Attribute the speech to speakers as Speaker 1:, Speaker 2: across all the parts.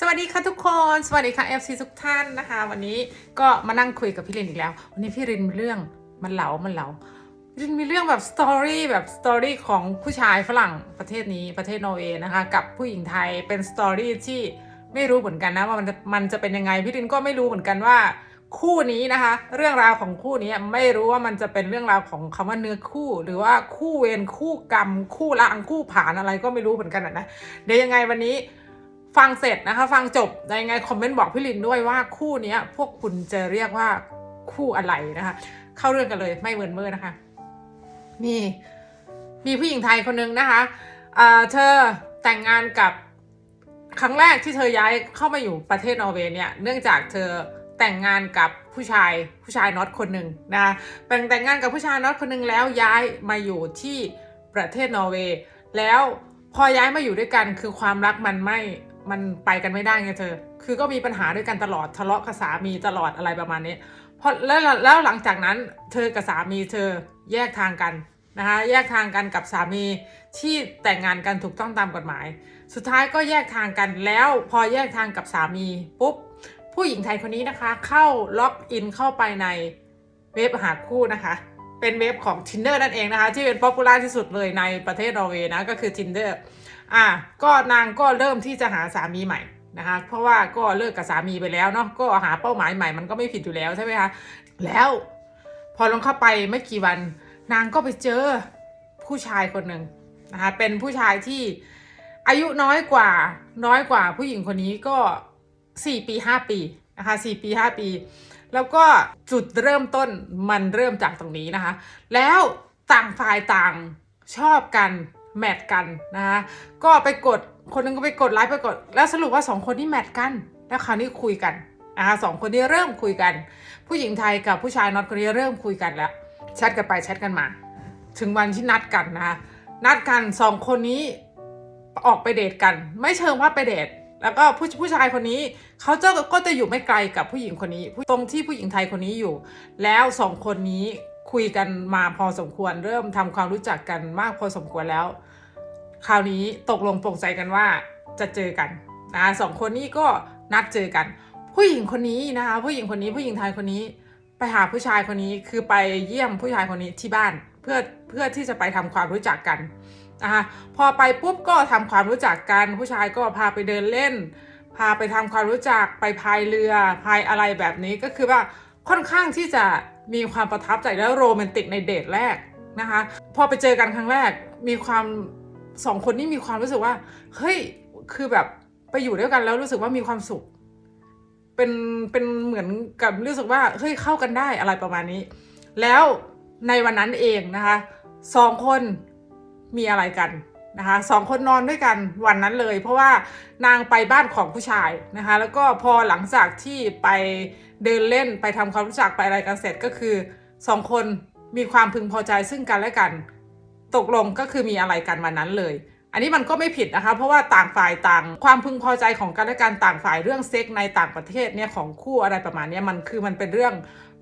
Speaker 1: สวัสดีค่ะทุกคน สวัสดีค่ะ FC ทุกท่านนะคะ วันนี้ก็มานั่งคุยกับพี่รินอีกแล้ว วันนี้พี่รินมีเรื่องมันเหลา มันเหลารินมีเรื่องแบบสตอรี่แบบสตอรี่ของผู้ชายฝรั่งประเทศนี้ประเทศนอร์เวย์นะคะ กับผู้หญิงไทยเป็นสตอรี่ที่ไม่รู้เหมือนกันนะว่ามันมันจะเป็นยังไงพี่รินก็ไม่รู้เหมือนกันว่าคู่นี้นะคะ เรื่องราวของคู่นี้ไม่รู้ว่ามันจะเป็นเรื่องราวของคำว่าเนื้อคู่ หรือว่าคู่เวรคู่กรรม คู่ลางคู่ผานอะไรก็ไม่รู้เหมือนกันนะเดี๋ยวยังไงวันนี้ ฟังเสร็จนะคะ ฟังจบยังไงคอมเมนต์บอกพี่ลินด้วยว่าคู่นี้พวกคุณจะเรียกว่าคู่อะไรนะคะ เข้าเรื่องกันเลยไม่เมินเมื่อนะคะ มีมีผู้หญิงไทยคนนึงนะคะเอ่อเธอแต่งงานกับครั้งแรกที่เธอย้ายเข้ามาอยู่ประเทศนอร์เวย์เนี่ยเนื่องจากเธอแต่งงานกับผู้ชายผู้ชายน็อตคนหนึ่งนะคะแต่งแต่งงานกับผู้ชายน็อตคนหนึ่งแล้วย้ายมาอยู่ที่ประเทศนอร์เวย์แล้วพอย้ายมาอยู่ด้วยกันคือความรักมันไม่ มันไปกันไม่ได้ไงเธอ คือก็มีปัญหาด้วยกันตลอดทะเลาะกับสามีตลอดอะไรประมาณนี้พอแล้วแล้วหลังจากนั้นเธอกับสามีเธอแยกทางกันนะคะแยกทางกันกับสามีที่แต่งงานกันถูกต้องตามกฎหมาย สุดท้ายก็แยกทางกันแล้วพอแยกทางกับสามีปุ๊บผู้หญิงไทยคนนี้นะคะ เข้าล็อกอินเข้าไปในเว็บหาคู่นะคะ เป็นเว็บของ Tinder นั่นเองนะคะ ที่เป็นป๊อปปูล่าที่สุดเลยในประเทศนอร์เวย์นะก็คือ Tinder อะก็นางก็เริ่มที่จะหาสามีใหม่นะคะ เพราะว่าก็เลิกกับสามีไปแล้วเนาะก็หาเป้าหมายใหม่มันก็ไม่ผิดอยู่แล้วใช่ไหมคะแล้วพอลงเข้าไปไม่กี่วัน นางก็ไปเจอผู้ชายคนหนึ่งนะคะเป็นผู้ชายที่อายุน้อยกว่าน้อยกว่าผู้หญิงคนนี้ก็ 4 ปี 5 ปีนะคะ4ปี 5 ปี แล้วก็จุดเริ่มต้นมันเริ่มจากตรงนี้นะคะ แล้วต่างฝ่ายต่างชอบกัน แมทกันนะคะก็ไปกดคนนึงก็ไปกดไลค์ไปกด แล้วสรุปว่าสองคนนี้แมทกันแล้วคราวนี้คุยกันนะคะสองคนนี้เริ่มคุยกัน ผู้หญิงไทยกับผู้ชายน็อตคนนี้เริ่มคุยกันแล้วแชทกันไปแชทกันมา ถึงวันที่นัดกันนะคะนัดกันสองคนนี้ออกไปเดทกัน ไม่เชิงว่าไปเดทแล้วก็ผู้ผู้ชายคนนี้เขาจะก็จะอยู่ไม่ไกลกับผู้หญิงคนนี้ ตรงที่ผู้หญิงไทยคนนี้อยู่ แล้วสองคนนี้คุยกันมาพอสมควร เริ่มทำความรู้จักกันมากพอสมควรแล้ว คราวนี้ตกลงปลงใจกันว่าจะเจอกันนะสองคนนี้ก็นัดเจอกัน ผู้หญิงคนนี้นะคะ ผู้หญิงคนนี้ผู้หญิงไทยคนนี้ ไปหาผู้ชายคนนี้คือไปเยี่ยมผู้ชายคนนี้ที่บ้านเพื่อเพื่อที่จะไปทำความรู้จักกันนะคะพอไปปุ๊บก็ทำความรู้จักกัน ผู้ชายก็พาไปเดินเล่น พาไปทำความรู้จักไปพายเรือพายอะไรแบบนี้ก็คือว่าค่อนข้างที่จะมีความประทับใจและโรแมนติกในเดทแรกนะคะ พอไปเจอกันครั้งแรกมีความ สองคนนี้มีความรู้สึกว่า เฮ้ย คือแบบไปอยู่ด้วยกันแล้วรู้สึกว่ามีความสุข เป็นเป็นเหมือนกับรู้สึกว่าเฮ้ยเข้ากันได้อะไรประมาณนี้ แล้วในวันนั้นเองนะคะสองคนมีอะไรกันนะคะสองคนนอนด้วยกันวันนั้นเลย เพราะว่านางไปบ้านของผู้ชายนะคะ แล้วก็พอหลังจากที่ไปเดินเล่นไปทำความรู้จักไปอะไรกันเสร็จก็คือสองคนมีความพึงพอใจซึ่งกันและกัน ตกลงก็คือมีอะไรกันวันนั้นเลย อันนี้มันก็ไม่ผิดนะคะ เพราะว่าต่างฝ่ายต่าง ความพึงพอใจของกันและกันต่างฝ่ายเรื่องเซ็กในต่างประเทศเนี่ยของคู่อะไรประมาณนี้มันคือมันเป็นเรื่อง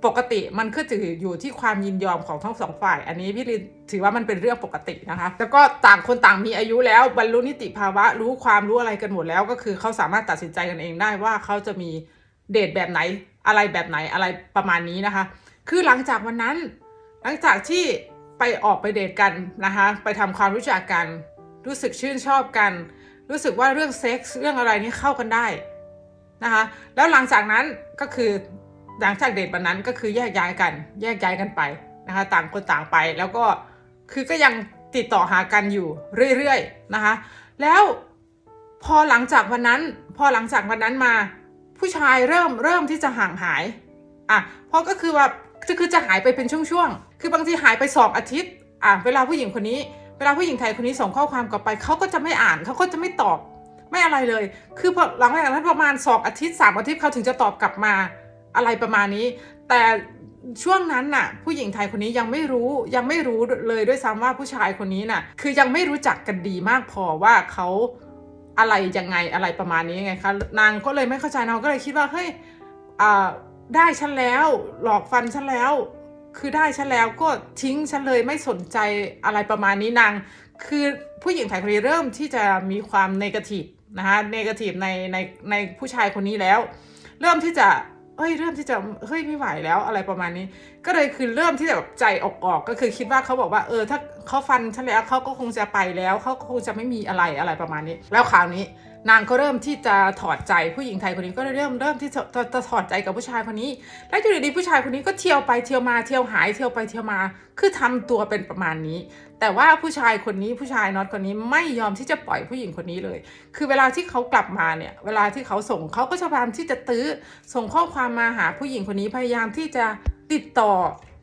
Speaker 1: ปกติมันก็ถืออยู่ที่ความยินยอมของทั้งสองฝ่าย อันนี้พี่ลินถือว่ามันเป็นเรื่องปกตินะคะ แล้วก็ต่างคนต่างมีอายุแล้วบรรลุนิติภาวะรู้ความรู้อะไรกันหมดแล้ว ก็คือเขาสามารถตัดสินใจกันเองได้ว่าเขาจะมีเดทแบบไหนอะไรแบบไหนอะไรประมาณนี้นะคะ คือหลังจากวันนั้น หลังจากที่ ไปออกไปเดทกันนะคะ ไปทำความรู้จักกัน รู้สึกชื่นชอบกัน รู้สึกว่าเรื่องเซ็กส์เรื่องอะไรนี่เข้ากันได้นะคะ แล้วหลังจากนั้นก็คือหลังจากเดทวันนั้นก็คือแยกย้ายกัน แยกย้ายกันไปนะคะ ต่างคนต่างไปแล้วก็คือก็ยังติดต่อหากันอยู่เรื่อยๆนะคะ แล้วพอหลังจากวันนั้น พอหลังจากวันนั้นมา ผู้ชายเริ่มเริ่มที่จะห่างหายอะเพราะก็คือว่าคือจะหายไปเป็นช่วงๆ คือบางทีหายไปสองอาทิตย์อะเวลาผู้หญิงคนนี้ เวลาผู้หญิงไทยคนนี้ส่งข้อความกลับไปเขาก็จะไม่อ่านเขาก็จะไม่ตอบไม่อะไรเลย คือพอหลังจากนั้นประมาณสองอาทิตย์สามอาทิตย์เขาถึงจะตอบกลับมาอะไรประมาณนี้ แต่ช่วงนั้นน่ะ ผู้หญิงไทยคนนี้ยังไม่รู้ยังไม่รู้เลยด้วยซ้ำว่าผู้ชายคนนี้น่ะ คือยังไม่รู้จักกันดีมากพอว่าเขาอะไรยังไงอะไรประมาณนี้ไงคะนางก็เลยไม่เข้าใจนางก็เลยคิดว่าเฮ้ยอ่าได้ฉันแล้ว หลอกฟันฉันแล้ว คือได้ฉันแล้วก็ทิ้งฉันเลยไม่สนใจอะไรประมาณนี้นาง คือผู้หญิงไทยคนนี้เริ่มที่จะมีความเนกาทีฟนะคะเนกาทีฟในในในผู้ชายคนนี้แล้ว เริ่มที่จะเฮ้ยเริ่มที่จะเฮ้ยไม่ไหวแล้วอะไรประมาณนี้ ก็เลยคือเริ่มที่จะแบบใจออกออกก็คือคิดว่าเขาบอกว่าเออถ้า เขาฟันฉันแล้วเขาก็คงจะไปแล้วเขาก็คงจะไม่มีอะไรอะไรประมาณนี้ แล้วคราวนี้ นางก็เริ่มที่จะถอดใจผู้หญิงไทยคนนี้ก็เริ่มเริ่มที่จะถอดใจกับผู้ชายคนนี้ แล้วอยู่ดีๆผู้ชายคนนี้ก็เที่ยวไปเที่ยวมาเที่ยวหายเที่ยวไปเที่ยวมา คือทำตัวเป็นประมาณนี้ แต่ว่าผู้ชายคนนี้ผู้ชายน็อตคนนี้ไม่ยอมที่จะปล่อยผู้หญิงคนนี้เลย คือเวลาที่เขากลับมาเนี่ยเวลาที่เขาส่งเขาก็พยายามที่จะตื้อส่งข้อความมาหาผู้หญิงคนนี้พยายามที่จะติดต่อ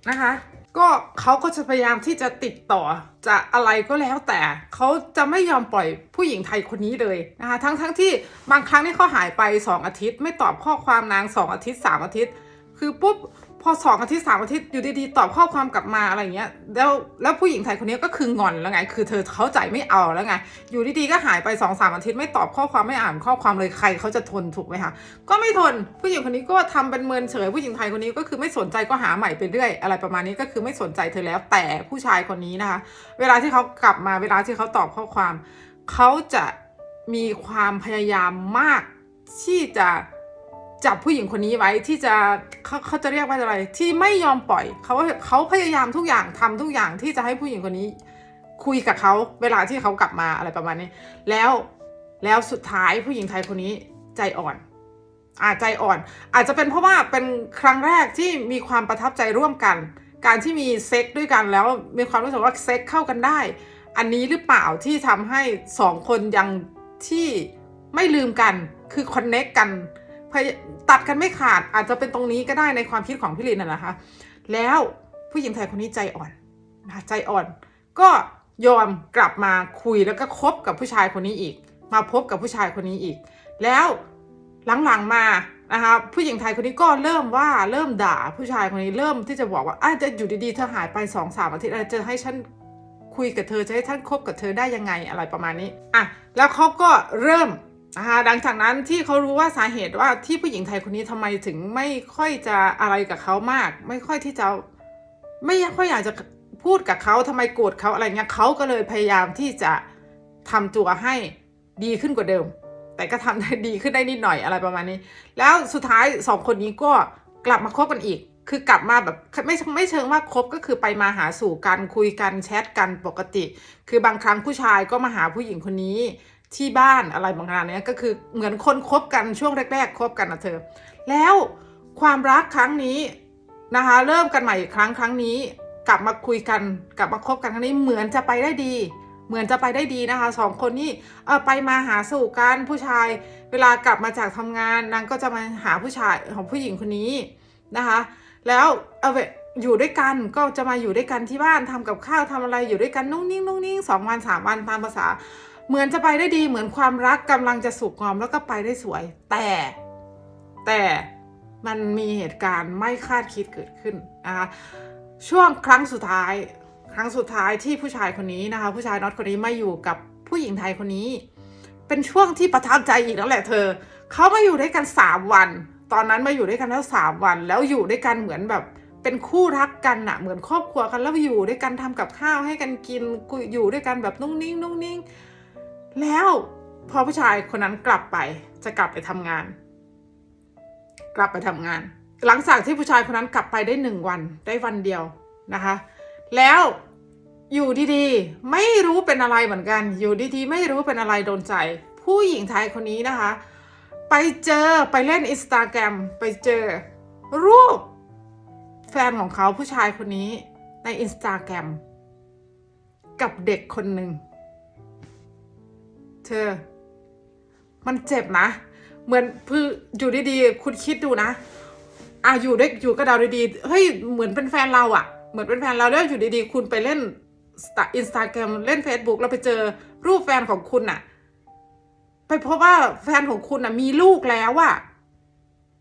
Speaker 1: นะคะ ก็เขาก็จะพยายามที่จะติดต่อจะอะไรก็แล้วแต่เขาจะไม่ยอมปล่อยผู้หญิงไทยคนนี้เลยนะคะทั้งทั้งที่บางครั้งนี่เขาหายไป 2 อาทิตย์ ไม่ตอบข้อความนาง 2 อาทิตย์ 3 อาทิตย์ คือปุ๊บ พอสองอาทิตย์สามอาทิตย์อยู่ดีๆตอบข้อความกลับมาอะไรเงี้ยแล้วแล้วผู้หญิงไทยคนนี้ก็คืองอนแล้วไง คือเธอเข้าใจไม่เอาแล้วไง อยู่ดีๆก็หายไปสองสามอาทิตย์ไม่ตอบข้อความไม่อ่านข้อความเลยใครเขาจะทนถูกไหมคะก็ไม่ทนผู้หญิงคนนี้ก็ทำเป็นเมินเฉย ผู้หญิงไทยคนนี้ก็คือไม่สนใจก็หาใหม่ไปเรื่อยอะไรประมาณนี้ก็คือไม่สนใจเธอแล้วแต่ผู้ชายคนนี้นะคะ เวลาที่เขากลับมาเวลาที่เขาตอบข้อความ เขาจะมีความพยายามมากที่จะ จับผู้หญิงคนนี้ไว้ที่จะเขาเขาจะเรียกว่าอะไร ที่ไม่ยอมปล่อยเขาเขาพยายามทุกอย่างทำทุกอย่างที่จะให้ผู้หญิงคนนี้ คุยกับเขาเวลาที่เขากลับมาอะไรประมาณนี้ แล้วแล้วสุดท้ายผู้หญิงไทยคนนี้ใจอ่อนอาจใจอ่อน อาจจะเป็นเพราะว่าเป็นครั้งแรกที่มีความประทับใจร่วมกัน การที่มีเซ็กด้วยกันแล้วมีความรู้สึกว่าเซ็กเข้ากันได้ อันนี้หรือเปล่าที่ทำให้สองคนยังที่ไม่ลืมกันคือคอนเน็กกัน ตัดกันไม่ขาดอาจจะเป็นตรงนี้ก็ได้ในความคิดของพี่ลินน่ะนะคะ แล้วผู้หญิงไทยคนนี้ใจอ่อนนะใจอ่อน ก็ยอมกลับมาคุยแล้วก็คบกับผู้ชายคนนี้อีก มาพบกับผู้ชายคนนี้อีก แล้วหลังๆมานะคะผู้หญิงไทยคนนี้ก็เริ่มว่าเริ่มด่าผู้ชายคนนี้เริ่มที่จะบอกว่าอาจะอยู่ดีๆเธอหายไปสองสามอาทิตย์อะไรจะให้ฉันคุยกับเธอจะให้ท่านคบกับเธอได้ยังไงอะไรประมาณนี้อะแล้วเขาก็เริ่ม นะคะหลังจากนั้นที่เขารู้ว่าสาเหตุว่าที่ผู้หญิงไทยคนนี้ทำไมถึงไม่ค่อยจะอะไรกับเขามาก ไม่ค่อยที่จะไม่ค่อยอยากจะพูดกับเขาทำไมโกรธเขาอะไรเงี้ยเขาก็เลยพยายามที่จะทำตัวให้ดีขึ้นกว่าเดิม แต่ก็ทำได้ดีขึ้นได้นิดหน่อยอะไรประมาณนี้ แล้วสุดท้ายสองคนนี้ก็กลับมาคบกันอีก คือกลับมาแบบไม่ไม่เชิงว่าคบก็คือไปมาหาสู่กันคุยกันแชทกันปกติ คือบางครั้งผู้ชายก็มาหาผู้หญิงคนนี้ ที่บ้านอะไรบางอย่างเนี้ยก็คือเหมือนคนคบกันช่วงแรกๆคบกันนะเธอ แล้วความรักครั้งนี้นะคะ เริ่มกันใหม่อีกครั้งครั้งนี้ กลับมาคุยกันกลับมาคบกันครั้งนี้เหมือนจะไปได้ดี เหมือนจะไปได้ดีนะคะสองคนนี้เออไปมาหาสู่กันผู้ชาย เวลากลับมาจากทำงานนางก็จะมาหาผู้ชายของผู้หญิงคนนี้นะคะ แล้วเอาเวอยู่ด้วยกันก็จะมาอยู่ด้วยกันที่บ้านทำกับข้าวทำอะไรอยู่ด้วยกันนุ่งนิ่งนุ่งนิ่งสองวันสามวันตามภาษา เหมือนจะไปได้ดีเหมือนความรักกำลังจะสุกงอมแล้วก็ไปได้สวย แต่ แต่มันมีเหตุการณ์ไม่คาดคิดเกิดขึ้นนะคะช่วงครั้งสุดท้าย ครั้งสุดท้ายที่ผู้ชายคนนี้นะคะ ผู้ชายน็อตคนนี้มาอยู่กับผู้หญิงไทยคนนี้ เป็นช่วงที่ประทับใจอีกแล้วแหละเธอเขามาอยู่ด้วยกันสามวัน ตอนนั้นมาอยู่ด้วยกันแล้วสามวัน แล้วอยู่ด้วยกันเหมือนแบบเป็นคู่รักกันอะเหมือนครอบครัวกันแล้วอยู่ด้วยกันทำกับข้าวให้กันกินอยู่ด้วยกันแบบนุ่งนิ่งนุ่งนิ่ง แล้วพอผู้ชายคนนั้นกลับไปจะกลับไปทำงาน กลับไปทำงาน หลังจากที่ผู้ชายคนนั้นกลับไปได้หนึ่งวันได้วันเดียวนะคะ แล้วอยู่ดีๆ ไม่รู้เป็นอะไรเหมือนกัน อยู่ดีๆ ไม่รู้เป็นอะไรโดนใจ ผู้หญิงไทยคนนี้นะคะ ไปเจอไปเล่นอินสตาแกรมไปเจอรูปแฟนของเขาผู้ชายคนนี้ในอินสตาแกรมกับเด็กคนหนึ่ง เธอ มันเจ็บนะ เหมือนคืออยู่ดีๆ คุณคิดดูนะ อะอยู่ด้วยอยู่กับเราดีๆ เฮ้ย เหมือนเป็นแฟนเราอะเหมือนเป็นแฟนเราแล้วอยู่ดีๆ คุณไปเล่นอินสตาแกรมเล่น Facebook แล้วไปเจอรูปแฟนของคุณอะไปพบว่าแฟนของคุณอะมีลูกแล้วอะ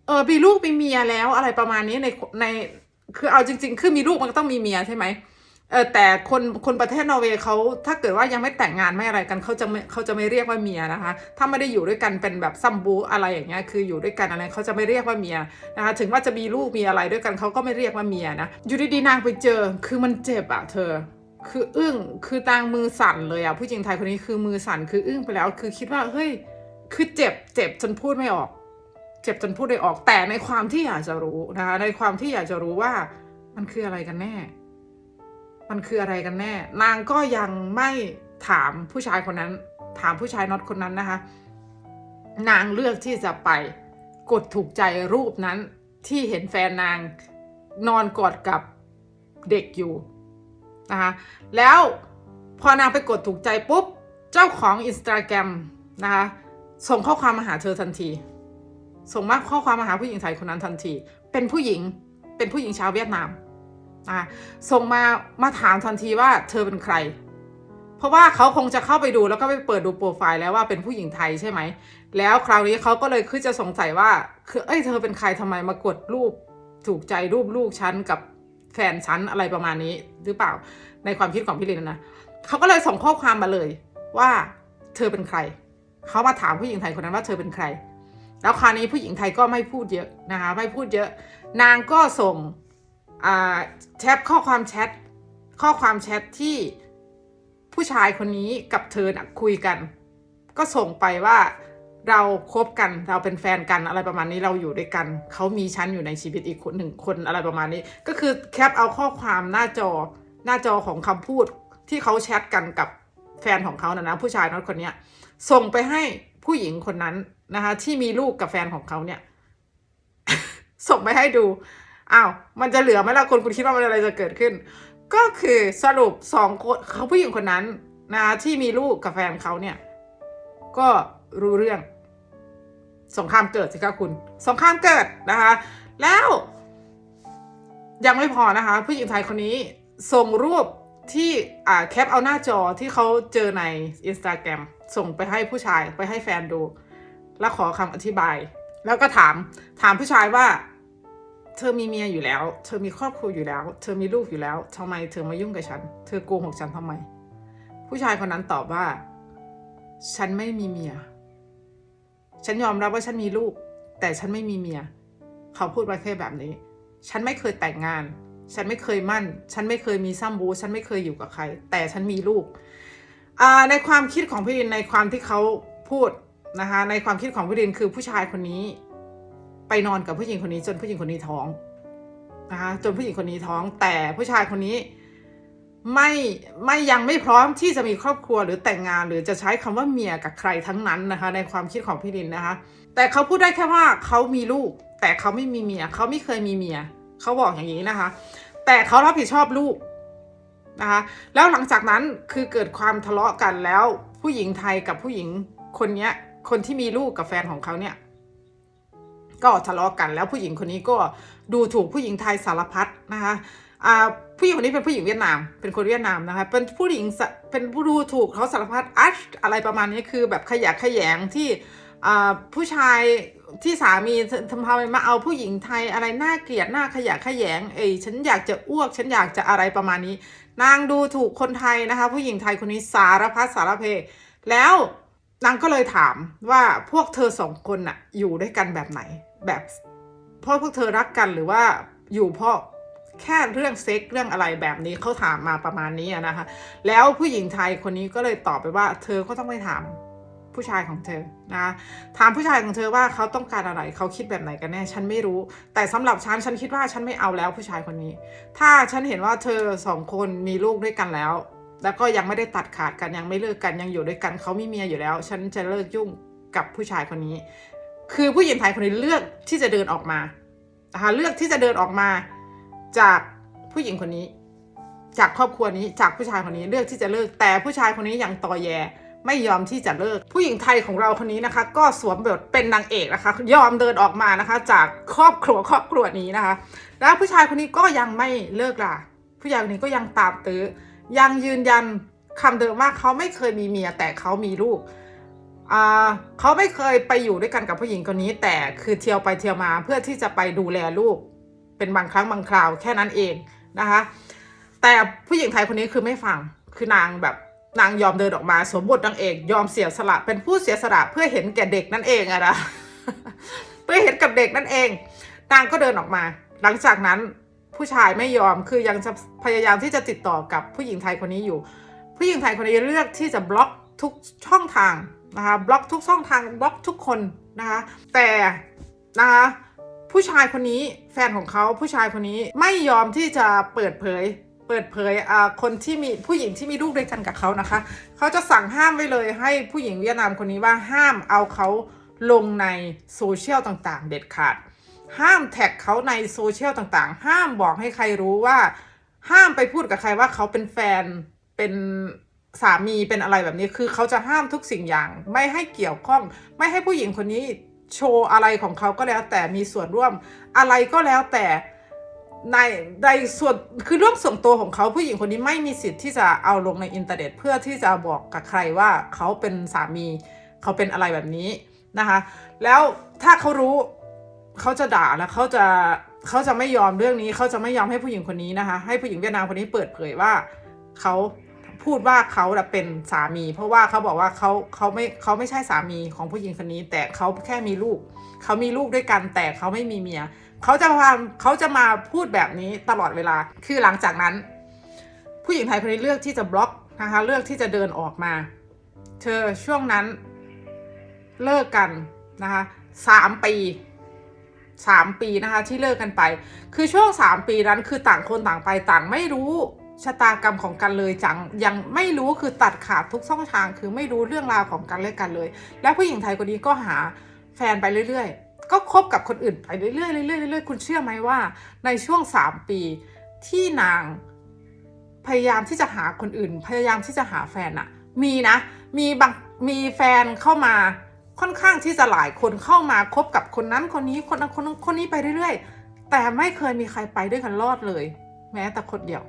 Speaker 1: เออมีลูกมีเมียแล้วอะไรประมาณนี้ในในคือเอาจริง ๆ คือมีลูกมันก็ต้องมีเมียใช่ไหม เออแต่คนคนประเทศนอร์เวย์เขาถ้าเกิดว่ายังไม่แต่งงานไม่อะไรกันเขาจะไม่เขาจะไม่เรียกว่าเมียนะคะ ถ้าไม่ได้อยู่ด้วยกันเป็นแบบซัมบูอะไรอย่างเงี้ยคืออยู่ด้วยกันอะไรเขาจะไม่เรียกว่าเมียนะคะถึงว่าจะมีลูกมีอะไรด้วยกันเขาก็ไม่เรียกว่าเมียนะอยู่ดีๆนางไปเจอคือมันเจ็บอะเธอ คืออึ้งคือตางมือสั่นเลยอะผู้หญิงไทยคนนี้คือมือสั่นคืออึ้งไปแล้ว คือคิดว่าเฮ้ยคือเจ็บเจ็บจนพูดไม่ออก เจ็บจนพูดไม่ออกแต่ในความที่อยากจะรู้นะคะในความที่อยากจะรู้ว่ามันคืออะไรกันแน่ มันคืออะไรกันแน่ นางก็ยังไม่ถามผู้ชายคนนั้น ถามผู้ชายน็อตคนนั้นนะคะ นางเลือกที่จะไปกดถูกใจรูปนั้นที่เห็นแฟนนางนอนกอดกับเด็กอยู่นะคะแล้วพอนางไปกดถูกใจปุ๊บ เจ้าของอินสตาแกรมนะคะส่งข้อความมาหาเธอทันที ส่งมาข้อความมาหาผู้หญิงไทยคนนั้นทันที เป็นผู้หญิงเป็นผู้หญิงชาวเวียดนาม นะคะส่งมามาถามทันทีว่าเธอเป็นใคร เพราะว่าเขาคงจะเข้าไปดูแล้วก็ไปเปิดดูโปรไฟล์แล้วว่าเป็นผู้หญิงไทยใช่ไหม แล้วคราวนี้เขาก็เลยคือจะสงสัยว่าคือเอ้ยเธอเป็นใครทำไมมากดรูปถูกใจรูปลูกฉันกับแฟนฉันอะไรประมาณนี้หรือเปล่าในความคิดของพี่ลินนะเขาก็เลยส่งข้อความมาเลยว่าเธอเป็นใคร เขามาถามผู้หญิงไทยคนนั้นว่าเธอเป็นใคร แล้วคราวนี้ผู้หญิงไทยก็ไม่พูดเยอะนะคะไม่พูดเยอะ นางก็ส่ง แชทข้อความแชทข้อความแชทที่ผู้ชายคนนี้กับเธอนะคุยกัน ก็ส่งไปว่าเราคบกันเราเป็นแฟนกันอะไรประมาณนี้เราอยู่ด้วยกัน เขามีฉันอยู่ในชีวิตอีกคนหนึ่งคนอะไรประมาณนี้ ก็คือแคปเอาข้อความหน้าจอหน้าจอของคำพูดที่เขาแชทกันกับแฟนของเขานะนะผู้ชายน้อยคนนี้ส่งไปให้ผู้หญิงคนนั้นนะคะที่มีลูกกับแฟนของเขาเนี่ย ส่งไปให้ดู อ้าวมันจะเหลือไหมล่ะคนคุณคิดว่ามันอะไรจะเกิดขึ้น ก็คือสรุปสองคนเขาผู้หญิงคนนั้นนะที่มีลูกกับแฟนเขาเนี่ย ก็รู้เรื่อง สงครามเกิดสิคะคุณ สงครามเกิดนะคะ แล้วยังไม่พอนะคะ ผู้หญิงไทยคนนี้ส่งรูปที่อ่าแคปเอาหน้าจอที่เขาเจอใน Instagram ส่งไปให้ผู้ชายไปให้แฟนดู แล้วขอคำอธิบาย แล้วก็ถามถามผู้ชายว่า เธอมีเมียอยู่แล้ว เธอมีครอบครัวอยู่แล้ว เธอมีลูกอยู่แล้วทำไมเธอมายุ่งกับฉัน เธอโกหกฉันทำไม ผู้ชายคนนั้นตอบว่า ฉันไม่มีเมีย ฉันยอมรับว่าฉันมีลูก แต่ฉันไม่มีเมีย เขาพูดมาแค่แบบนี้ ฉันไม่เคยแต่งงาน ฉันไม่เคยมั่น ฉันไม่เคยมีซ้ำบู ฉันไม่เคยอยู่กับใคร แต่ฉันมีลูก ในความคิดของพี่ดินในความที่เขาพูดนะคะ ในความคิดของพี่ดินคือผู้ชายคนนี้ ไปนอนกับผู้หญิงคนนี้จนผู้หญิงคนนี้ท้องนะคะจนผู้หญิงคนนี้ท้อง แต่ผู้ชายคนนี้ไม่ไม่ยังไม่พร้อมที่จะมีครอบครัวหรือแต่งงาน หรือจะใช้คำว่าเมียกับใครทั้งนั้นนะคะ ในความคิดของพี่ดินนะคะ แต่เขาพูดได้แค่ว่าเขามีลูก แต่เขาไม่มีเมียเขาไม่เคยมีเมียเขาบอกอย่างนี้นะคะ แต่เขารับผิดชอบลูกนะคะแล้วหลังจากนั้นคือเกิดความทะเลาะกันแล้วผู้หญิงไทยกับผู้หญิงคนนี้คนที่มีลูกกับแฟนของเขาเนี่ย ก็ทะเลาะกัน แล้วผู้หญิงคนนี้ก็ดูถูกผู้หญิงไทยสารพัดนะคะผู้หญิงคนนี้เป็นผู้หญิงเวียดนาม เป็นคนเวียดนามนะคะ เป็นผู้หญิงเป็นผู้ดูถูกเขาสารพัดอัชอะไรประมาณนี้คือแบบขยะแขยงที่ผู้ชายที่สามีทำไมมาเอาผู้หญิงไทยอะไรน่าเกลียดน่าขยะแขยงเอ้ยฉันอยากจะอ้วก ฉันอยากจะอะไรประมาณนี้ นางดูถูกคนไทยนะคะ ผู้หญิงไทยคนนี้สารพัดสารเพ แล้วนางก็เลยถามว่าพวกเธอสองคนน่ะอยู่ด้วยกันแบบไหน แบบเพราะพวกเธอรักกันหรือว่าอยู่เพราะแค่เรื่องเซ็กเรื่องอะไรแบบนี้เขาถามมาประมาณนี้นะคะ แล้วผู้หญิงไทยคนนี้ก็เลยตอบไปว่า เธอก็ต้องไปถามผู้ชายของเธอนะถามผู้ชายของเธอว่าเขาต้องการอะไรเขาคิดแบบไหนกันแน่ฉันไม่รู้ แต่สำหรับฉันฉันคิดว่าฉันไม่เอาแล้วผู้ชายคนนี้ ถ้าฉันเห็นว่าเธอสองคนมีลูกด้วยกันแล้ว แล้วก็ยังไม่ได้ตัดขาดกันยังไม่เลิกกันยังอยู่ด้วยกันเขามีเมียอยู่แล้ว ฉันจะเลิกยุ่งกับผู้ชายคนนี้ คือผู้หญิงไทยคนนี้เลือกที่จะเดินออกมานะคะเลือกที่จะเดินออกมา จากผู้หญิงคนนี้ จากครอบครัวนี้จากผู้ชายคนนี้เลือกที่จะเลิก แต่ผู้ชายคนนี้ยังตอแยไม่ยอมที่จะเลิก ผู้หญิงไทยของเราคนนี้นะคะ ก็สวมบทเป็นนางเอกนะคะ ยอมเดินออกมานะคะ จากครอบครัวครอบครัวนี้นะคะ แล้วผู้ชายคนนี้ก็ยังไม่เลิกล่ะผู้ชายคนนี้ก็ยังตามตื้อยังยืนยันคำเดิมว่าเขาไม่เคยมีเมียแต่เขามีลูก เขาไม่เคยไปอยู่ด้วยกันกับผู้หญิงคนนี้ แต่คือเที่ยวไปเที่ยวมาเพื่อที่จะไปดูแลลูก เป็นบางครั้งบางคราวแค่นั้นเองนะคะ แต่ผู้หญิงไทยคนนี้คือไม่ฟังคือนางแบบนางยอมเดินออกมา สมบทนางเอกยอมเสียสละเป็นผู้เสียสละเพื่อเห็นแก่เด็กนั่นเองอะนะเพื่อเห็นกับเด็กนั่นเอง นางก็เดินออกมา หลังจากนั้นผู้ชายไม่ยอมคือยังจะพยายามที่จะติดต่อกับผู้หญิงไทยคนนี้อยู่ ผู้หญิงไทยคนนี้เลือกที่จะบล็อกทุกช่องทาง นะคะบล็อกทุกช่องทางบล็อกทุกคนนะคะ แต่นะคะผู้ชายคนนี้แฟนของเขาผู้ชายคนนี้ไม่ยอมที่จะเปิดเผย เปิดเผยอ่าคนที่มีผู้หญิงที่มีลูกด้วยกันกับเขานะคะ เขาจะสั่งห้ามไว้เลยให้ผู้หญิงเวียดนามคนนี้ว่าห้ามเอาเขาลงในโซเชียลต่างๆ เด็ดขาด ห้ามแท็กเขาในโซเชียลต่างๆ ห้ามบอกให้ใครรู้ว่า ห้ามไปพูดกับใครว่าเขาเป็นแฟนเป็น สามีเป็นอะไรแบบนี้คือเขาจะห้ามทุกสิ่งอย่าง ไม่ให้เกี่ยวข้อง ไม่ให้ผู้หญิงคนนี้โชว์อะไรของเขาก็แล้วแต่มีส่วนร่วมอะไรก็แล้วแต่ในในส่วนคือเรื่องส่วนตัวของเขาผู้หญิงคนนี้ไม่มีสิทธิ์ที่จะเอาลงในอินเทอร์เน็ต เพื่อที่จะบอกกับใครว่าเขาเป็นสามีเขาเป็นอะไรแบบนี้นะคะ แล้วถ้าเขารู้เขาจะด่าแล้วเขาจะเขาจะไม่ยอมเรื่องนี้เขาจะไม่ยอมให้ผู้หญิงคนนี้นะคะ ให้ผู้หญิงเวียดนามคนนี้เปิดเผยว่าเขา พูดว่าเขาเป็นสามี เพราะว่าเขาบอกว่าเขาเขาไม่เขาไม่ใช่สามีของผู้หญิงคนนี้ แต่เขาแค่มีลูก เขามีลูกด้วยกัน แต่เขาไม่มีเมียเขาจะพาเขาจะมาพูดแบบนี้ตลอดเวลา คือหลังจากนั้น ผู้หญิงไทยคนนี้เลือกที่จะบล็อกนะคะเลือกที่จะเดินออกมา เธอช่วงนั้นเลิกกันนะคะสามปีสามปีนะคะที่เลิกกันไป คือช่วงสามปีนั้นคือต่างคนต่างไปต่างไม่รู้ ชะตากรรมของกันเลยจังยังไม่รู้คือตัดขาดทุกช่องทางคือไม่รู้เรื่องราวของกันและกันเลย แล้วผู้หญิงไทยคนนี้ก็หาแฟนไปเรื่อยๆ ก็คบกับคนอื่นไปเรื่อยๆเรื่อยๆเรื่อยๆคุณเชื่อไหมว่า ในช่วงสามปีที่นางพยายามที่จะหาคนอื่น พยายามที่จะหาแฟนอะมีนะ มีบางมีแฟนเข้ามาค่อนข้างที่จะหลายคนเข้ามาคบกับคนนั้นคนนี้คนนั้นคนนั้นคนนี้ไปเรื่อยๆ แต่ไม่เคยมีใครไปด้วยกันรอดเลย แม้แต่คนเดียว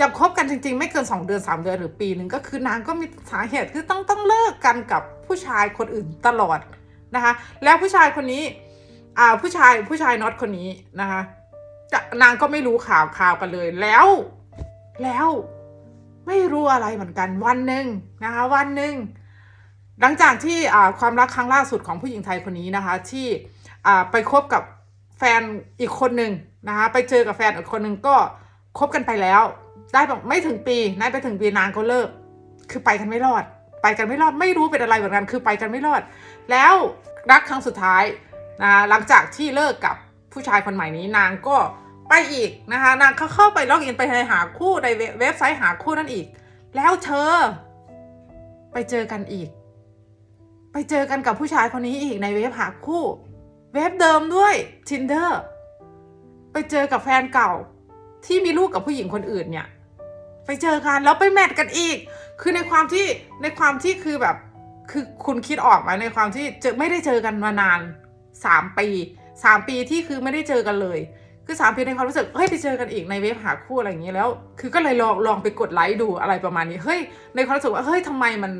Speaker 1: จะคบกันจริง ๆ ไม่เกิน 2 เดือน 3 เดือนหรือปีหนึ่งก็คือนางก็มีสาเหตุคือต้องต้องเลิกกันกับผู้ชายคนอื่นตลอดนะคะ แล้วผู้ชายคนนี้อ่าผู้ชายผู้ชายน็อตคนนี้นะคะจะนางก็ไม่รู้ข่าวข่าวกันเลยแล้ว แล้วไม่รู้อะไรเหมือนกันวันหนึ่งนะคะ วันหนึ่งหลังจากที่อ่าความรักครั้งล่าสุดของผู้หญิงไทยคนนี้นะคะ ที่อ่าไปคบกับแฟนอีกคนหนึ่งนะคะ ไปเจอกับแฟนอีกคนหนึ่งก็คบกันไปแล้ว ได้แบบไม่ถึงปีได้ไปถึงปีนางก็เลิก คือไปกันไม่รอด ไปกันไม่รอดไม่รู้เป็นอะไรเหมือนกัน คือไปกันไม่รอด แล้วรักครั้งสุดท้ายนะหลังจากที่เลิกกับผู้ชายคนใหม่นี้นางก็ไปอีกนะคะ นางเขาเข้าไปล็อกอินไปในหาคู่ในเว็บไซต์หาคู่นั่นอีก แล้วเธอ ไปเจอกันอีก ไปเจอกันกับผู้ชายคนนี้อีกในเว็บหาคู่ เว็บเดิมด้วย Tinder ไปเจอกับแฟนเก่าที่มีลูกกับผู้หญิงคนอื่นเนี่ย ไปเจอกันแล้วไปแมทกันอีก คือในความที่ในความที่คือแบบ คือคุณคิดออกไหมในความที่จอไม่ได้เจอกันมานานสามปีสามปีที่คือไม่ได้เจอกันเลย คือสามปีในความรู้สึกเฮ้ยไปเจอกันอีกในเว็บหาคู่อะไรอย่างเงี้แล้ว คือก็เลยลองลองไปกดไลค์ดูอะไรประมาณนี้เฮ้ยในความรู้สึกว่าเฮ้ยทำไมมัน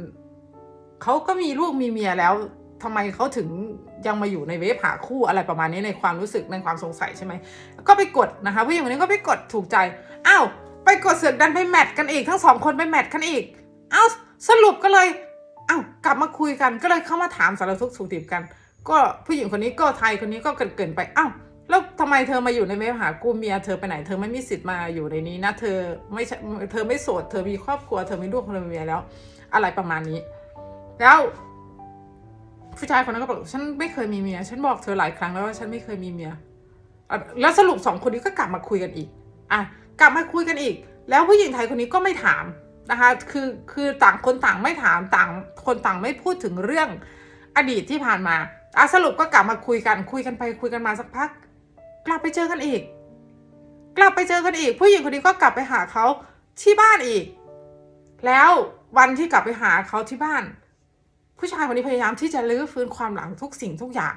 Speaker 1: เขาก็มีลูกมีเมียแล้วทำไมเขาถึงยังมาอยู่ในเว็บหาคู่อะไรประมาณนี้ในความรู้สึกในความสงสัยใช่ไหมก็ไปกดนะคะผู้หญิงคนนี้ก็ไปกดถูกใจอ้าว ไปกดเสือกดันไปแมทกันอีกทั้งสองคนไปแมทกันอีก เอ้าสรุปก็เลย เอ้ากลับมาคุยกันก็เลยเข้ามาถามสารทุกข์สุขดิบกัน ก็ผู้หญิงคนนี้ก็ไทยคนนี้ก็เกินเกินไป เอ้าแล้วทำไมเธอมาอยู่ในเว็บหากูเมียเธอไปไหนเธอไม่มีสิทธิ์มาอยู่ในนี้นะเธอไม่เธอไม่โสด เธอมีครอบครัวเธอมีลูกเธอมีเมียแล้ว อะไรประมาณนี้ แล้วผู้ชายคนนั้นก็บอกฉันไม่เคยมีเมีย ฉันบอกเธอหลายครั้งแล้วว่าฉันไม่เคยมีเมีย แล้วสรุปสองคนนี้ก็กลับมาคุยกันอีก อะ กลับมาคุยกันอีก แล้วผู้หญิงไทยคนนี้ก็ไม่ถามนะคะ คือคือต่างคนต่างไม่ถามต่างคนต่างไม่พูดถึงเรื่องอดีตที่ผ่านมาอะสรุปก็กลับมาคุยกันคุยกันไปคุยกันมาสักพัก กลับไปเจอกันอีก กลับไปเจอกันอีก ผู้หญิงคนนี้ก็กลับไปหาเขาที่บ้านอีก แล้ววันที่กลับไปหาเขาที่บ้าน ผู้ชายคนนี้พยายามที่จะลื้อฟื้นความหลังทุกสิ่งทุกอย่าง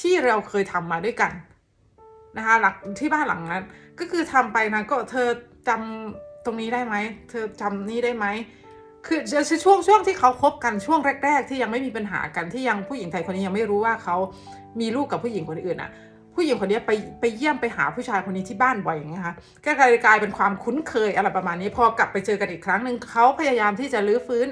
Speaker 1: ที่เราเคยทำมาด้วยกัน นะคะหลังที่บ้านหลังนั้น ก็คือทำไปนะก็เธอจำตรงนี้ได้ไหมเธอจำนี่ได้ไหมคือจะช่วงช่วงที่เขาคบกันช่วงแรก ๆ ที่ยังไม่มีปัญหากันที่ยังผู้หญิงไทยคนนี้ยังไม่รู้ว่าเขามีลูกกับผู้หญิงคนอื่นอะ ผู้หญิงคนนี้ไปไปเยี่ยมไปหาผู้ชายคนนี้ที่บ้านบ่อยอย่างเงี้ยค่ะก็กลายกลายเป็นความคุ้นเคยอะไรประมาณนี้พอกลับไปเจอกันอีกครั้งหนึ่งเขาพยายามที่จะรื้อฟื้น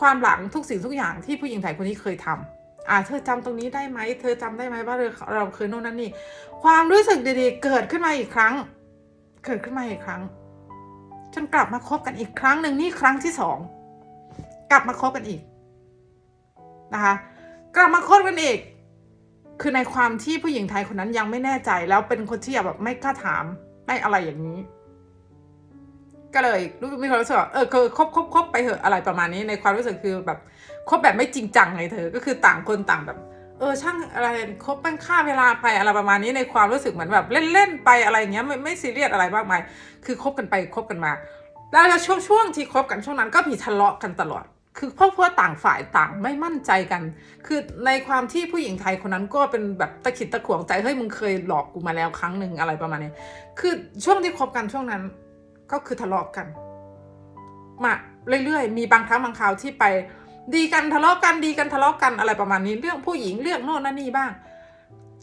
Speaker 1: ความหลังทุกสิ่งทุกอย่างที่ผู้หญิงไทยคนนี้เคยทำ อ่าเธอจำตรงนี้ได้ไหมเธอจำได้ไหมว่าเราเราเคยโน่นนั่นนี่ ความรู้สึกดีๆ เกิดขึ้นมาอีกครั้ง เกิดขึ้นมาอีกครั้ง จนกลับมาคบกันอีกครั้งหนึ่งนี่ครั้งที่สองกลับมาคบกันอีกนะคะ กลับมาคบกันอีก คือในความที่ผู้หญิงไทยคนนั้นยังไม่แน่ใจแล้วเป็นคนที่แบบไม่กล้าถามไม่อะไรอย่างนี้ ก็เลยรู้มีความรู้สึกว่าเออคือคบคบคบไปเถอะอะไรประมาณนี้ ในความรู้สึกคือแบบ คบแบบไม่จริงจังไงเธอ ก็คือต่างคนต่างแบบ เออช่างอะไรคบเป็นค่าเวลาไปอะไรประมาณนี้ในความรู้สึกเหมือนแบบเล่นๆไปอะไรอย่างเงี้ยไม่ไม่ซีเรียสอะไรมากมาย คือคบกันไปคบกันมา แล้วช่วงช่วงที่คบกันช่วงนั้นก็มีทะเลาะกันตลอดคือเพราะเพราต่างฝ่ายต่างไม่มั่นใจกัน คือในความที่ผู้หญิงไทยคนนั้นก็เป็นแบบตะขิดตะขวงใจ เฮ้ยมึงเคยหลอกกูมาแล้วครั้งหนึ่งอะไรประมาณนี้ คือช่วงที่คบกันช่วงนั้น ก็คือทะเลาะกัน มาเรื่อยๆ มีบางครั้งบางคราวที่ไป ดีกันทะเลาะกันดีกันทะเลาะกันอะไรประมาณนี้เรื่องผู้หญิงเรื่องโน่นนั่นนี่บ้าง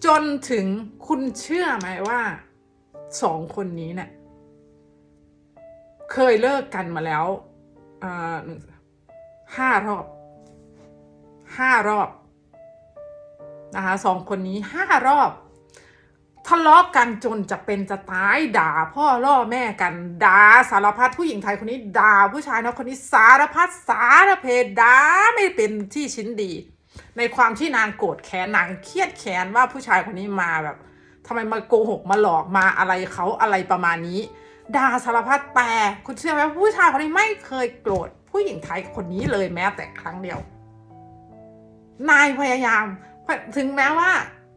Speaker 1: จนถึงคุณเชื่อไหมว่าสองคนนี้เนี่ยเคยเลิกกันมาแล้วอ่าห้ารอบห้ารอบนะคะสองคนนี้ห้ารอบ ทะเลาะกันจนจะเป็นจะตายด่าพ่อล่อแม่กันด่าสารพัดผู้หญิงไทยคนนี้ด่าผู้ชายนะคนนี้สารพัดสารเพด่าไม่เป็นที่ชิ้นดี ในความที่นางโกรธแค้นนางเครียดแค้นว่าผู้ชายคนนี้มาแบบทำไมมาโกหกมาหลอกมาอะไรเขาอะไรประมาณนี้ด่าสารพัดแต่คุณเชื่อไหมผู้ชายคนนี้ไม่เคยโกรธผู้หญิงไทยคนนี้เลยแม้แต่ครั้งเดียว นายพยายามถึงแม้ว่า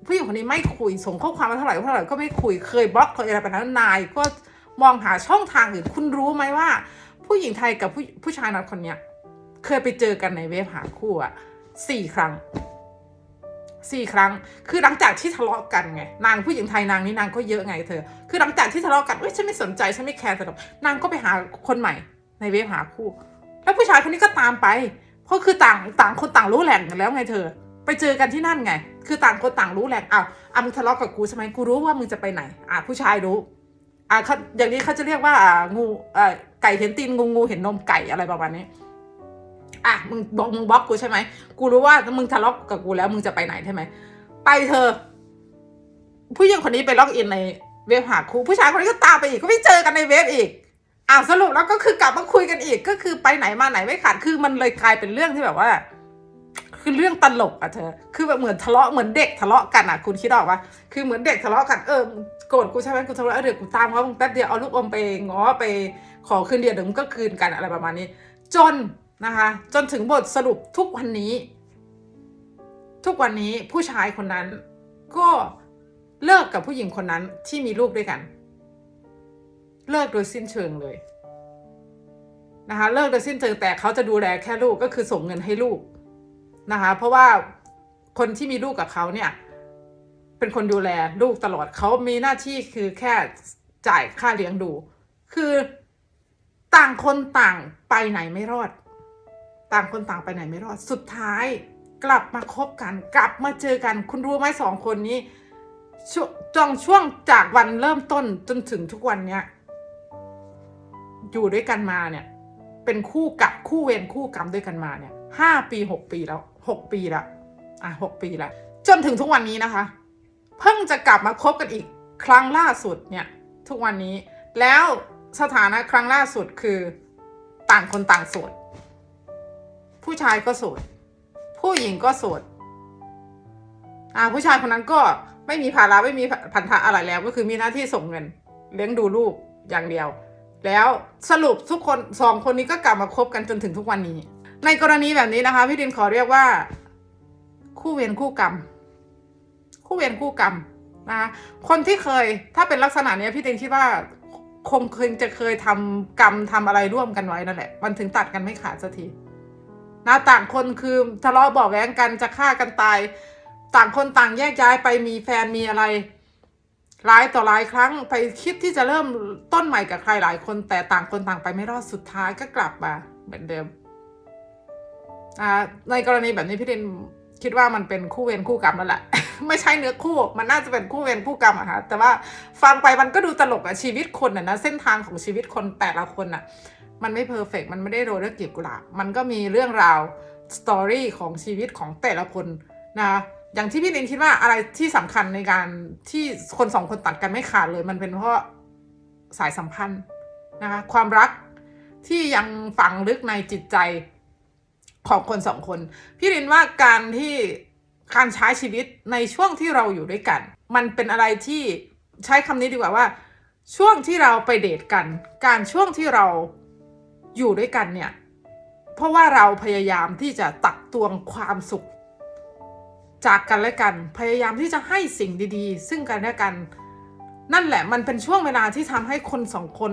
Speaker 1: ผู้หญิงคนนี้ไม่คุยส่งข้อความมาเท่าไหร่เท่าไหร่ก็ไม่คุยเคยบล็อกเคยอะไรไปแล้วนายก็มองหาช่องทางอื่นคุณรู้ไหมว่า ผู้หญิงไทยกับผู้ผู้ชายนัดคนเนี้ยเคยไปเจอกันในเว็บหาคู่อะสี่ครั้งสี่ครั้ง คือหลังจากที่ทะเลาะกันไง นางผู้หญิงไทยนางนี้นางก็เยอะไงเธอ คือหลังจากที่ทะเลาะกันเอ้ยฉันไม่สนใจฉันไม่แคร์แต่แบบนางก็ไปหาคนใหม่ ในเว็บหาคู่ แล้วผู้ชายคนนี้ก็ตามไป เพราะคือต่างต่างคนต่างรู้แหล่งกันแล้วไงเธอ ไปเจอกันที่นั่นไง คือต่างคนต่างรู้แหล่งอ้าวอะมึงทะเลาะกับกูใช่ไหมกูรู้ว่ามึงจะไปไหน อะผู้ชายรู้อะเขาอย่างนี้เขาจะเรียกว่าอ่างูอ่อไก่เห็นตีนงูงูเห็นนมไก่อะไรประมาณนี้อะมึงบอกมึงบล็อกกูใช่ไหมกูรู้ว่ามึงทะเลาะกับกูแล้วมึงจะไปไหนใช่ไหมไปเธอ ผู้หญิงคนนี้ไปล็อกอินในเว็บหาคู่ผู้ชายคนนี้ก็ตามไปอีกก็ไปเจอกันในเว็บอีกอะสรุปแล้วก็คือกลับมาคุยกันอีกก็คือไปไหนมาไหนไม่ขาดคือมันเลยกลายเป็นเรื่องที่แบบว่า คือเรื่องตลกอะเธอ คือแบบเหมือนทะเลาะเหมือนเด็กทะเลาะกันอะคุณคิดออกปะคือเหมือนเด็กทะเลาะกันเออโกรธกูใช่ไหมกูทะเลาะเออเดี๋ยวกูตามเขาแป๊บเดียวเอาลูกอมไปง้อไปขอคืนเดียวเดี๋ยวมึงก็คืนกันอะไรประมาณนี้ จนนะคะ จนถึงบทสรุปทุกวันนี้ ทุกวันนี้ผู้ชายคนนั้น ก็เลิกกับผู้หญิงคนนั้นที่มีลูกด้วยกัน เลิกโดยสิ้นเชิงเลยนะคะเลิกโดยสิ้นเชิงแต่เขาจะดูแลแค่ลูกก็คือส่งเงินให้ลูก นะคะเพราะว่าคนที่มีลูกกับเขาเนี่ยเป็นคนดูแลลูกตลอดเขามีหน้าที่คือแค่จ่ายค่าเลี้ยงดู คือต่างคนต่างไปไหนไม่รอด ต่างคนต่างไปไหนไม่รอด สุดท้ายกลับมาคบกัน กลับมาเจอกัน คุณรู้ไหมสองคนนี้ช่วจองช่วงจากวันเริ่มต้นจนถึงทุกวันเนี้ยอยู่ด้วยกันมาเนี่ย เป็นคู่กับคู่เวรคู่กรรมด้วยกันมาเนี่ยห้าปีหกปีแล้ว หกปีล้วอะหกปีล้วจนถึงทุกวันนี้นะคะ เพิ่งจะกลับมาคบกันอีกครั้งล่าสุดเนี่ย ทุกวันนี้ แล้วสถานะครั้งล่าสุดคือต่างคนต่างโสดผู้ชายก็โสดผู้หญิงก็โสดอ่าผู้ชายคนนั้นก็ไม่มีภาระไม่มีพันธะอะไรแล้ว ก็คือมีหน้าที่ส่งเงิน เลี้ยงดูลูกอย่างเดียว แล้วสรุปทุกคนสองคนนี้ก็กลับมาคบกันจนถึงทุกวันนี้ ในกรณีแบบนี้นะคะ พี่ดินขอเรียกว่า คู่เวรคู่กรรม คู่เวรคู่กรรมนะคะคนที่เคยถ้าเป็นลักษณะนี้พี่ดินคิดว่าคงเคยจะเคยทำกรรมทำอะไรร่วมกันไว้นั่นแหละ มันถึงตัดกันไม่ขาดสักทีนะต่างคนคือทะเลาะบอกแว้งกันจะฆ่ากันตาย ต่างคนต่างแยกย้ายไปมีแฟนมีอะไรหลายต่อหลายครั้งไปคิดที่จะเริ่มต้นใหม่กับใครหลายคน แต่ต่างคนต่างไปไม่รอดสุดท้ายก็กลับมาเหมือนเดิม ในกรณีแบบนี้พี่เดนคิดว่ามันเป็นคู่เวรคู่กรรมนั่นแหละ ไม่ใช่เนื้อคู่ มันน่าจะเป็นคู่เวรคู่กรรมอะค่ะแต่ว่าฟังไปมันก็ดูตลกอะชีวิตคนอะนะเส้นทางของชีวิตคนแต่ละคนอะมันไม่เพอร์เฟกมันไม่ได้โรยด้วยกลีบกุหลาบมันก็มีเรื่องราวสตอรี่ของชีวิตของแต่ละคนนะคะอย่างที่พี่ลินคิดว่าอะไรที่สำคัญในการที่คนสองคนตัดกันไม่ขาดเลย มันเป็นเพราะสายสัมพันธ์นะคะความรักที่ยังฝังลึกในจิตใจ ของคนสองคน พี่รินว่าการที่การใช้ชีวิตในช่วงที่เราอยู่ด้วยกัน มันเป็นอะไรที่ใช้คำนี้ดีกว่าว่า ช่วงที่เราไปเดทกัน การช่วงที่เราอยู่ด้วยกันเนี่ย เพราะว่าเราพยายามที่จะตักตวงความสุข จากกันและกัน พยายามที่จะให้สิ่งดี ๆ ซึ่งกันและกัน นั่นแหละมันเป็นช่วงเวลาที่ทำให้คนสองคน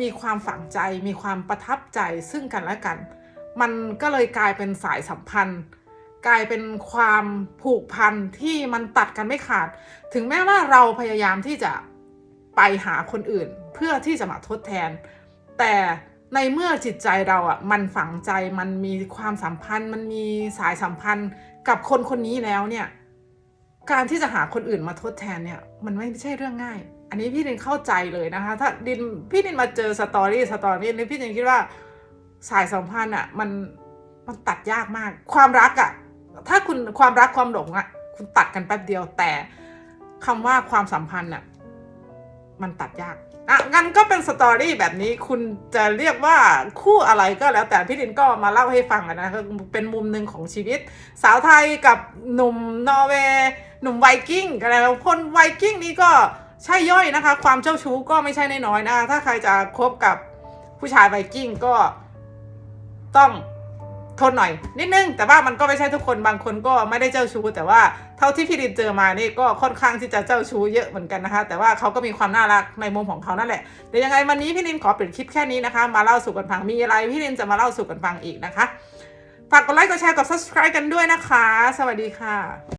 Speaker 1: มีความฝังใจ มีความประทับใจซึ่งกันและกัน มันก็เลยกลายเป็นสายสัมพันธ์ กลายเป็นความผูกพันที่มันตัดกันไม่ขาด ถึงแม้ว่าเราพยายามที่จะไปหาคนอื่น เพื่อที่จะมาทดแทน แต่ในเมื่อจิตใจเราอะมันฝังใจมันมีความสัมพันธ์ มันมีสายสัมพันธ์กับคนคนนี้แล้วเนี่ยการที่จะหาคนอื่นมาทดแทนเนี่ยมันไม่ใช่เรื่องง่าย อันนี้พี่ดินเข้าใจเลยนะคะ ถ้าดินพี่ดินมาเจอสตอรี่สตอรี่นี้พี่ดินคิดว่า สายสัมพันธ์อะ มันมันตัดยากมาก ความรักอะ ถ้าคุณความรักความหลงอะ คุณตัดกันแป๊บเดียวแต่คำว่าความสัมพันธ์อะ มันตัดยากอะงั้นก็เป็นสตอรี่แบบนี้คุณจะเรียกว่าคู่อะไรก็แล้ว แต่พี่ดินก็มาเล่าให้ฟังนะคือเป็นมุมหนึ่งของชีวิต สาวไทยกับหนุ่มนอร์เวย์หนุ่มไวกิ้งอะไรคนไวกิ้งนี่ก็ใช่ย่อยนะคะ ความเจ้าชู้ก็ไม่ใช่น้อยๆนะ ถ้าใครจะคบกับผู้ชายไวกิ้งก็ ต้องทนหน่อยนิดนึง แต่ว่ามันก็ไม่ใช่ทุกคนบางคนก็ไม่ได้เจ้าชู้ แต่ว่าเท่าที่พี่ดินเจอมานี่ก็ค่อนข้างที่จะเจ้าชู้เยอะเหมือนกันนะคะ แต่ว่าเขาก็มีความน่ารักในมุมของเขานั่นแหละเดี๋ยวยังไงวันนี้พี่ดินขอปิดคลิปแค่นี้นะคะ มาเล่าสู่กันฟังมีอะไรพี่ดินจะมาเล่าสู่กันฟังอีกนะคะฝากกดไลค์กดแชร์กด subscribe กันด้วยนะคะ สวัสดีค่ะ